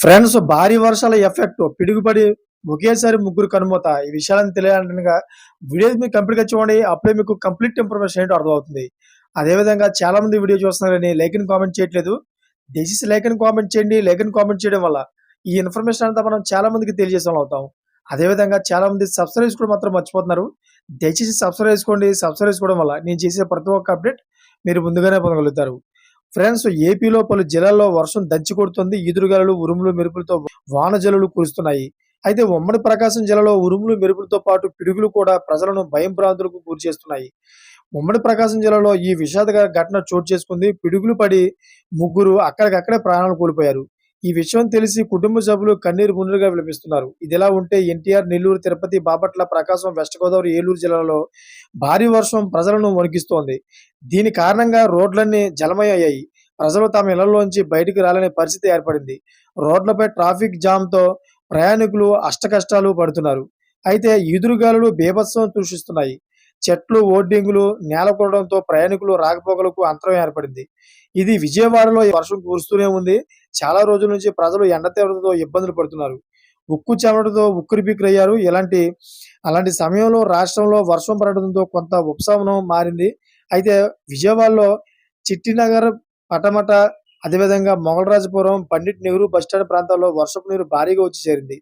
Friends భారీ వర్షాల effect పిడుగుపడి ఒకేసారి ముగ్గురు కనుమూత ఈ విషయాలను తెలియాలంటేగా వీడియో మీకు కంప్లీట్గా చూడండి. అప్పుడే మీకు కంప్లీట్ ఇన్ఫర్మేషన్ ఏంటో అర్థమవుతుంది. అదేవిధంగా చాలా మంది వీడియో చూస్తున్నారని లైక్ కామెంట్ చేయట్లేదు. దయచేసి లైక్ కామెంట్ చేయండి. లైక్ కామెంట్ చేయడం వల్ల ఈ ఇన్ఫర్మేషన్ అంతా మనం చాలా మందికి తెలియజేసే అవుతాం అదేవిధంగా చాలా మంది సబ్స్క్రైబ్ కూడా మాత్రం మర్చిపోతున్నారు. దయచేసి సబ్స్క్రైబ్ చేసుకోండి. సబ్స్క్రైబ్ చేసుకోవడం వల్ల నేను చేసే ప్రతి ఒక్క అప్డేట్ మీరు ముందుగానే పొందగలుగుతారు. ఫ్రెండ్స్ ఏపీలో పలు జిల్లాల్లో వర్షం దంచి కొడుతుంది. ఈదురుగాలు ఉరుములు మెరుపులతో వాన కురుస్తున్నాయి. అయితే ఉమ్మడి ప్రకాశం జిల్లాలో ఉరుములు మెరుపులతో పాటు పిడుగులు కూడా ప్రజలను భయం భ్రాంతులకు గురి చేస్తున్నాయి. ఉమ్మడి ప్రకాశం జిల్లాలో ఈ విషాదకర ఘటన చోటు చేసుకుంది. పిడుగులు పడి ముగ్గురు అక్కడికక్కడే ప్రాణాలు కోల్పోయారు. ఈ విషయం తెలిసి కుటుంబ సభ్యులు కన్నీరు మున్నీరుగా విలపిస్తున్నారు. ఇదిలా ఉంటే ఎన్టీఆర్ నెల్లూరు తిరుపతి బాపట్ల ప్రకాశం వెస్ట్ గోదావరి ఏలూరు జిల్లాలో భారీ వర్షం ప్రజలను వణికిస్తోంది. దీని కారణంగా రోడ్లన్నీ జలమయ్యాయి ప్రజలు తమ ఇళ్ళలోంచి బయటికి రాలనే పరిస్థితి ఏర్పడింది. రోడ్లపై ట్రాఫిక్ జామ్తో ప్రయాణికులు అష్టకష్టాలు పడుతున్నారు. అయితే ఈదురుగాలులు బీభత్సం సృష్టిస్తున్నాయి. చెట్లు ఓడ్డింగులు నేల కూడడంతో ప్రయాణికులు రాకపోకలకు అంతరం ఏర్పడింది. ఇది విజయవాడలో వర్షం కురుస్తూనే ఉంది. చాలా రోజుల నుంచి ప్రజలు ఎండ తీవ్రతతో ఇబ్బందులు పడుతున్నారు. ఉక్కు చెమటతో ఉక్కిరి బిక్కిరయ్యారు ఇలాంటి అలాంటి సమయంలో రాష్ట్రంలో వర్షం పడడంతో కొంత ఉపశమనం మారింది. అయితే విజయవాడలో చిట్టినగర్ పటమట అదేవిధంగా మొగలరాజపురం పండిట్ నెహ్రూ బస్టాండ్ ప్రాంతాల్లో వర్షపు నీరు భారీగా వచ్చి చేరింది.